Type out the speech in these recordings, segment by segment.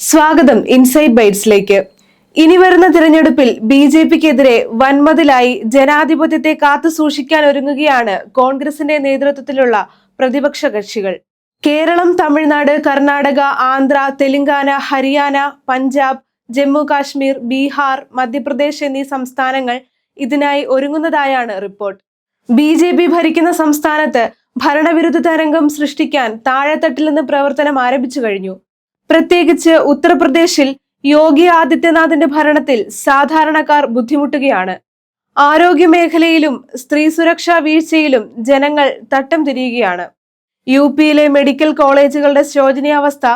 സ്വാഗതം ഇൻസൈഡ് ബൈറ്റ്സിലേക്ക് ഇനി വരുന്ന തിരഞ്ഞെടുപ്പിൽ ബി ജെ പിക്കെതിരെ വൻമതിലായി ജനാധിപത്യത്തെ കാത്തു സൂക്ഷിക്കാൻ ഒരുങ്ങുകയാണ് കോൺഗ്രസിന്റെ നേതൃത്വത്തിലുള്ള പ്രതിപക്ഷ കക്ഷികൾ. കേരളം തമിഴ്നാട് കർണാടക ആന്ധ്ര തെലങ്കാന ഹരിയാന പഞ്ചാബ് ജമ്മു കാശ്മീർ ബീഹാർ മധ്യപ്രദേശ് എന്നീ സംസ്ഥാനങ്ങൾ ഇതിനായി ഒരുങ്ങുന്നതായാണ് റിപ്പോർട്ട്. ബി ഭരിക്കുന്ന സംസ്ഥാനത്ത് ഭരണവിരുദ്ധ തരംഗം സൃഷ്ടിക്കാൻ താഴെത്തട്ടിൽ നിന്ന് പ്രവർത്തനം ആരംഭിച്ചു കഴിഞ്ഞു. പ്രത്യേകിച്ച് ഉത്തർപ്രദേശിൽ യോഗി ആദിത്യനാഥിന്റെ ഭരണത്തിൽ സാധാരണക്കാർ ബുദ്ധിമുട്ടുകയാണ്. ആരോഗ്യ മേഖലയിലും സ്ത്രീ സുരക്ഷാ വീഴ്ചയിലും ജനങ്ങൾ തട്ടം തിരിയുകയാണ്. യു പിയിലെ മെഡിക്കൽ കോളേജുകളുടെ ശോചനീയാവസ്ഥ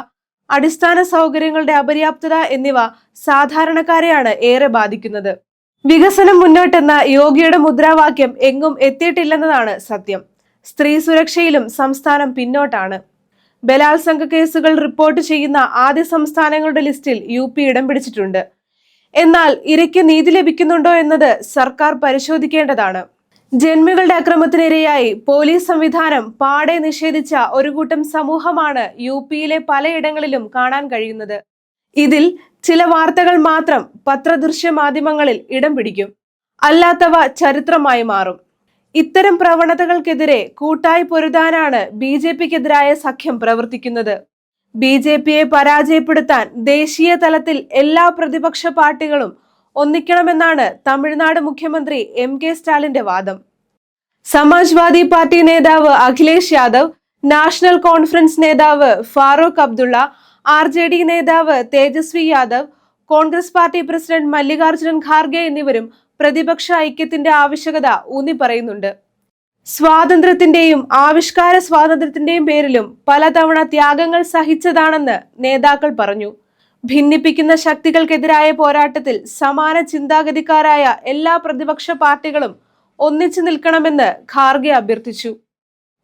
അടിസ്ഥാന സൗകര്യങ്ങളുടെ അപര്യാപ്തത എന്നിവ സാധാരണക്കാരെയാണ് ഏറെ ബാധിക്കുന്നത്. വികസനം മുന്നോട്ടെന്ന യോഗിയുടെ മുദ്രാവാക്യം എങ്ങും എത്തിയിട്ടില്ലെന്നതാണ് സത്യം. സ്ത്രീ സുരക്ഷയിലും സംസ്ഥാനം പിന്നോട്ടാണ്. ബലാത്സംഗ കേസുകൾ റിപ്പോർട്ട് ചെയ്യുന്ന ആദ്യ സംസ്ഥാനങ്ങളുടെ ലിസ്റ്റിൽ യു പി ഇടം പിടിച്ചിട്ടുണ്ട്. എന്നാൽ ഇരയ്ക്ക് നീതി ലഭിക്കുന്നുണ്ടോ എന്നത് സർക്കാർ പരിശോധിക്കേണ്ടതാണ്. ജന്മികളുടെ അക്രമത്തിനിരയായി പോലീസ് സംവിധാനം പാടെ നിഷേധിച്ച ഒരു കൂട്ടം സമൂഹമാണ് യു പിയിലെ പലയിടങ്ങളിലും കാണാൻ കഴിയുന്നത്. ഇതിൽ ചില വാർത്തകൾ മാത്രം പത്രദൃശ്യ മാധ്യമങ്ങളിൽ ഇടം പിടിക്കും. അല്ലാത്തവ ചരിത്രമായി മാറും. ഇത്തരം പ്രവണതകൾക്കെതിരെ കൂട്ടായി പൊരുതാനാണ് ബി ജെ പിക്കെതിരായ സഖ്യം പ്രവർത്തിക്കുന്നത്. ബി ജെ പിയെ പരാജയപ്പെടുത്താൻ ദേശീയ തലത്തിൽ എല്ലാ പ്രതിപക്ഷ പാർട്ടികളും ഒന്നിക്കണമെന്നാണ് തമിഴ്നാട് മുഖ്യമന്ത്രി എം കെ സ്റ്റാലിന്റെ വാദം. സമാജ്വാദി പാർട്ടി നേതാവ് അഖിലേഷ് യാദവ് നാഷണൽ കോൺഫറൻസ് നേതാവ് Farooq Abdullah R J D നേതാവ് തേജസ്വി യാദവ് കോൺഗ്രസ് പാർട്ടി പ്രസിഡന്റ് മല്ലികാർജുനൻ ഖാർഗെ എന്നിവരും പ്രതിപക്ഷ ഐക്യത്തിന്റെ ആവശ്യകത ഊന്നി പറയുന്നുണ്ട്. സ്വാതന്ത്ര്യത്തിന്റെയും ആവിഷ്കാര സ്വാതന്ത്ര്യത്തിന്റെയും പേരിലും പലതവണ ത്യാഗങ്ങൾ സഹിച്ചതാണെന്ന് നേതാക്കൾ പറഞ്ഞു. ഭിന്നിപ്പിക്കുന്ന ശക്തികൾക്കെതിരായ പോരാട്ടത്തിൽ സമാന ചിന്താഗതിക്കാരായ എല്ലാ പ്രതിപക്ഷ പാർട്ടികളും ഒന്നിച്ചു നിൽക്കണമെന്ന് ഖാർഗെ അഭ്യർത്ഥിച്ചു.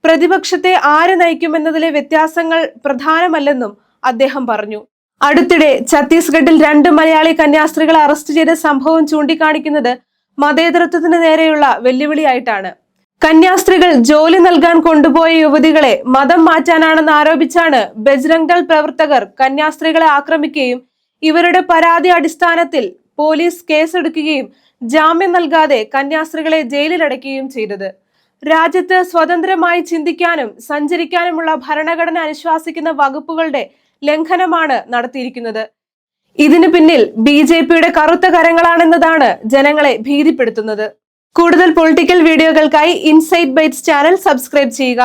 പ്രതിപക്ഷത്തെ ആര് നയിക്കുമെന്നതിലെ വ്യത്യാസങ്ങൾ പ്രധാനമല്ലെന്നും അദ്ദേഹം പറഞ്ഞു. അടുത്തിടെ ഛത്തീസ്ഗഡിൽ രണ്ട് മലയാളി കന്യാസ്ത്രീകളെ അറസ്റ്റ് ചെയ്ത സംഭവം ചൂണ്ടിക്കാണിക്കുന്നത് മതേതരത്വത്തിന് നേരെയുള്ള വെല്ലുവിളിയായിട്ടാണ്. കന്യാസ്ത്രീകൾ ജോലി നൽകാൻ കൊണ്ടുപോയ യുവതികളെ മതം മാറ്റാനാണെന്ന് ആരോപിച്ചാണ് ബജ്രംഗ് ദൾ പ്രവർത്തകർ കന്യാസ്ത്രീകളെ ആക്രമിക്കുകയും ഇവരുടെ പരാതി അടിസ്ഥാനത്തിൽ പോലീസ് കേസെടുക്കുകയും ജാമ്യം നൽകാതെ കന്യാസ്ത്രീകളെ ജയിലിലടയ്ക്കുകയും ചെയ്തത്. രാജ്യത്ത് സ്വതന്ത്രമായി ചിന്തിക്കാനും സഞ്ചരിക്കാനുമുള്ള ഭരണഘടന അനുശ്വാസിക്കുന്ന വകുപ്പുകളുടെ ലംഘനമാണ് നടത്തിയിരിക്കുന്നത്. ഇതിനു പിന്നിൽ ബി ജെ പിയുടെ കറുത്ത കരങ്ങളാണെന്നതാണ് ജനങ്ങളെ ഭീതിപ്പെടുത്തുന്നത്. കൂടുതൽ പൊളിറ്റിക്കൽ വീഡിയോകൾക്കായി ഇൻസൈറ്റ് ബൈറ്റ്സ് ചാനൽ സബ്സ്ക്രൈബ് ചെയ്യുക.